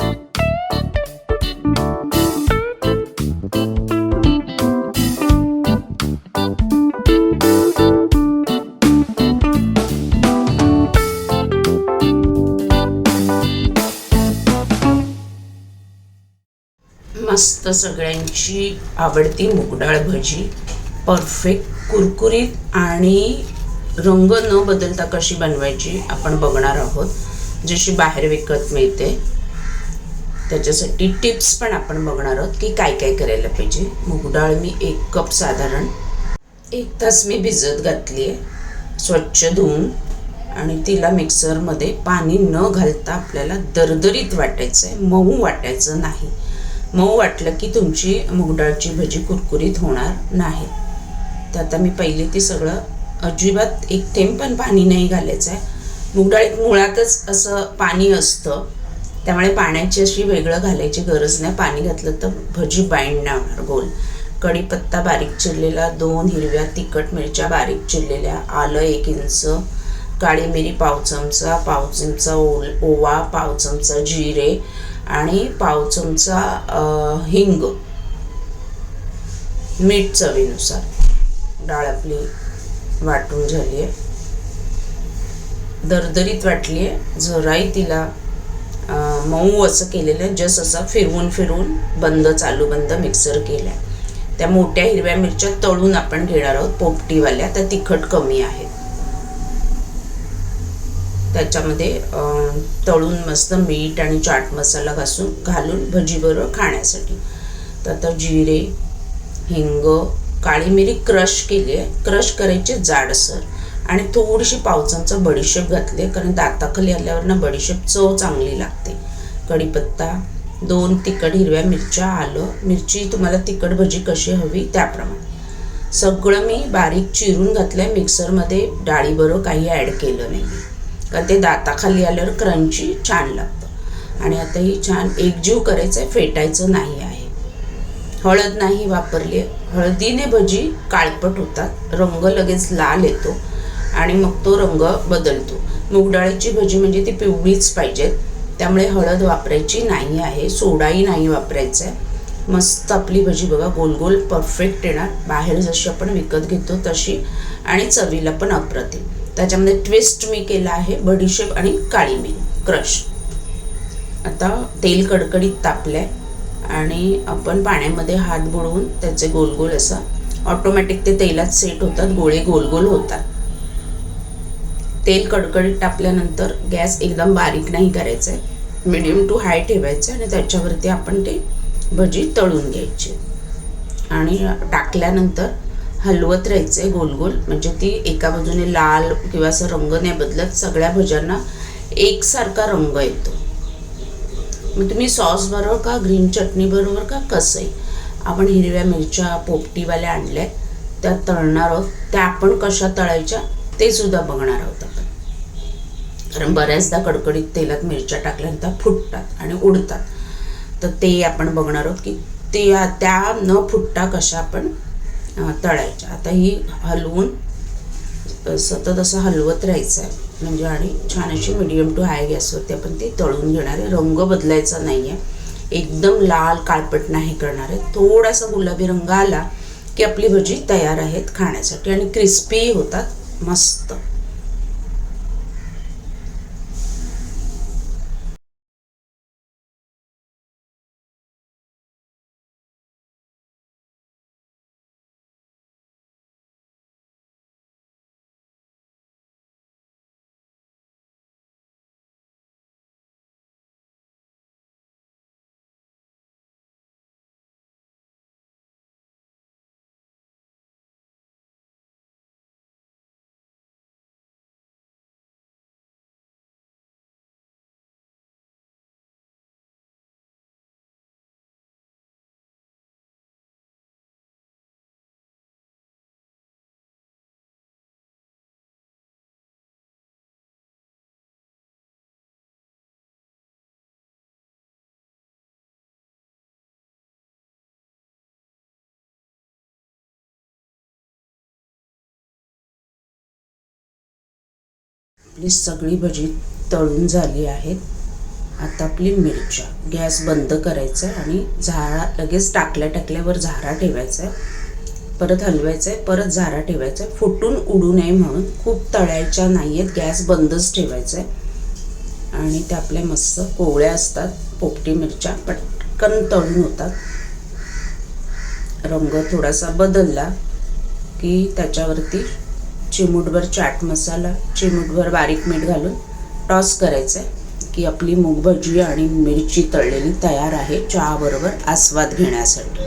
मस्त सगळ्यांची आवडती मुगडाळ भजी. परफेक्ट कुरकुरीत आणि रंग न बदलता कशी बनवायची आपण बघणार आहोत. जशी बाहेर विकत मिळते. त्याच्यासाठी टिप्स पण आपण बघणार आहोत की काय काय करायला पाहिजे. मूग डाळ मी एक कप साधारण एक तास मी भिजत घातली आहे स्वच्छ धुवून. आणि तिला मिक्सरमध्ये पाणी न घालता आपल्याला दरदरीत वाटायचं आहे मऊ वाटायचं नाही. मऊ वाटलं की तुमची मुगडाळची भजी कुरकुरीत होणार नाही. तर आता मी पहिले ती सगळं अजिबात एक थेंब पण पाणी नाही घालायचं आहे मुगडाळीत मुळातच असं पाणी असतं. त्यामुळे पाण्याची अशी वेगळं घालायची गरज नाही. पाणी घातलं तर भजी बाइंड नाही होणार गोल. कढीपत्ता बारीक चिरलेला दोन हिरव्या तिखट मिरच्या बारीक चिरलेल्या आलं एक इंच काळी मिरी पाव चमचा पाव चमचा ओल ओवा पाव चमचा जिरे आणि पाव चमचा हिंग. मीठ चवीनुसार. डाळ आपली वाटून झाली आहे दरदरीत वाटली आहे जराही तिला मऊ असं केलेलं आहे जस्ट असं फिरवून फिरवून बंद चालू बंद मिक्सर केलाय. त्या मोठ्या हिरव्या मिरच्या तळून आपण घेणार आहोत पोपटीवाल्या. त्या तिखट कमी आहेत. त्याच्यामध्ये तळून मस्त मीठ आणि चाट मसाला घासून घालून भजीबरोबर खाण्यासाठी. तर आता जिरे हिंग काळी मिरी क्रश केली आहे. क्रश करायची जाडसर आणि थोडीशी पावसांचं बडीशेप घातली आहे कारण दाताखाली आल्यावर ना बडीशेप चव चांगली लागते. कढीपत्ता दोन तिखट हिरव्या मिरच्या आलं मिरची तुम्हाला तिखट भजी कशी हवी त्याप्रमाणे. सगळं मी बारीक चिरून घातलं आहे मिक्सरमध्ये डाळीबरोबर काही ॲड केलं नाही. का कारण ते दाताखाली आल्यावर क्रंची छान लागतं. आणि आता ही छान एकजीव करायचं आहे फेटायचं नाही आहे. हळद नाही वापरली हळदीने भजी काळपट होतात रंग लगेच लाल येतो आणि मग तो रंग बदलतो. मूगडाळीची भजी म्हणजे ती पिवळीच पाहिजेत. त्यामुळे हळद वापरायची नाही आहे सोडाही नाही वापरायचा आहे मस्त आपली भजी बघा गोल गोल परफेक्ट येणार. बाहेर जशी आपण विकत घेतो तशी आणि चवीला पण अप्रतिम. त्याच्यामध्ये ट्विस्ट मी केला आहे बडीशेप आणि काळी मिरी क्रश आता तेल कडकडीत तापलं आहे आणि आपण पाण्यामध्ये हात बुडवून त्याचे गोल गोल असं ऑटोमॅटिक ते तेलात सेट होतात गोळे गोल गोल होतात. तेल कडकडीत टाकल्यानंतर गॅस एकदम बारीक नाही करायचा आहे. मिडियम टू हाय ठेवायचं आणि त्याच्यावरती आपण ते भजी तळून घ्यायची. आणि टाकल्यानंतर हलवत राहायचं आहे गोल गोल. म्हणजे ती एका बाजूने लाल किंवा असं रंग नाही बदलत. सगळ्या भज्यांना एकसारखा रंग येतो. मग तुम्ही सॉस बरोबर का ग्रीन चटणी बरोबर का कसंही आपण हिरव्या मिरच्या पोपटीवाल्या आणल्या त्या तळणार आहोत. त्या आपण कशा तळायच्या ते सुद्धा बघणार आहोत. कारण बऱ्याचदा कडकडीत तेलात मिरच्या टाकल्यानंतर फुटतात आणि उडतात. तर ते आपण बघणार आहोत की ते त्या न फुटता कशा आपण तळायच्या. आता ही हलवून सतत असं हलवत राहायचं आहे म्हणजे आणि छान अशी मिडियम टू हाय गॅसवरती आपण ती तळून घेणार आहे. रंग बदलायचा नाही आहे एकदम लाल काळपट नाही करणार आहे. थोडासा गुलाबी रंग आला की आपली भजी तयार आहेत खाण्यासाठी आणि क्रिस्पी होतात मस्त. आपली सगळी भजी तळून झाली आहेत. आता आपली मिरच्या. गॅस बंद करायचं आहे आणि झारा लगेच टाकल्या टाकल्यावर झारा ठेवायचा आहे परत हलवायचं आहे परत झारा ठेवायचा आहे फुटून उडू नये म्हणून खूप तळायच्या नाही आहेत गॅस बंदच ठेवायचा आहे आणि त्या आपल्या मस्त कोवळ्या असतात पोपटी मिरच्या पटकन तळून होतात. रंग थोडासा बदलला की त्याच्यावरती चिमूटभर चाट मसाला चिमूटभर बारीक मीठ घालून टॉस करायचं आहे की आपली मूग भजी आणि मिरची तळलेली तयार आहे चहाबरोबर आस्वाद घेण्यासाठी.